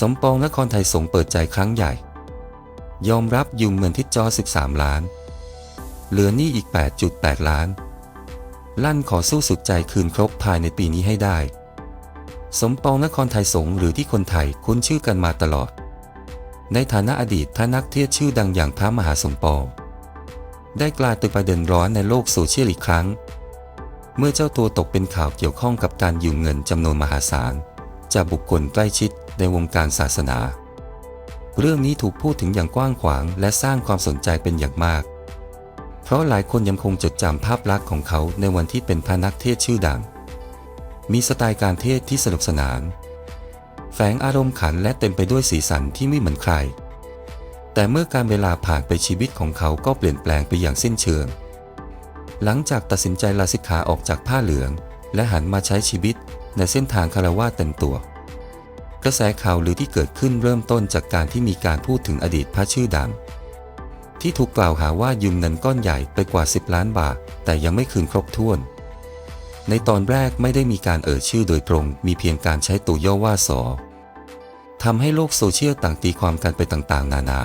สมปองนครไทยสงเปิดใจครั้งใหญ่ ยอมรับยืมเงินทิศจอ 13 ล้าน เหลือหนี้อีก 8.8 ล้าน ลั่นขอสู้สุดใจคืนครบภายในปีนี้ให้ได้ สมปองนครไทยสงหรือที่คนไทยคุ้นชื่อกันมาตลอด ในฐานะอดีตพระนักเทศชื่อดังอย่างพระมหาสมปอง ได้กลายเป็นประเด็นร้อนในโลกโซเชียลอีกครั้ง เมื่อเจ้าตัวตกเป็นข่าวเกี่ยวข้องกับการยืมเงินจำนวนมหาศาล จากบุคคลใกล้ชิดในวงการศาสนา เรื่องนี้ถูกพูดถึงอย่างกว้างขวางและสร้างความสนใจเป็นอย่างมาก เพราะหลายคนยังคงจดจำภาพลักษณ์ของเขาในวันที่เป็นพระนักเทศชื่อดัง มีสไตล์การเทศที่สนุกสนาน แฝงอารมณ์ขันและเต็มไปด้วยสีสันที่ไม่เหมือนใคร แต่เมื่อการเวลาผ่านไปชีวิตของเขาก็เปลี่ยนแปลงไปอย่างสิ้นเชิง หลังจากตัดสินใจลาสิกขาออกจากผ้าเหลือง และหันมาใช้ชีวิตในเส้นทางคารวะเต็มตัว กระแสข่าวหรือที่เกิดขึ้นเริ่มต้นจากการที่มีการพูดถึงอดีตพระชื่อดังที่ถูกกล่าวหาว่ายืมเงินก้อนใหญ่ไปกว่า 10 ล้านบาท แต่ยังไม่คืนครบถ้วน ในตอนแรกไม่ได้มีการเอ่ยชื่อโดยตรง มีเพียงการใช้ตัวย่อว่าสอทำให้โลกโซเชียลต่างตีความกันไปต่างๆ นานา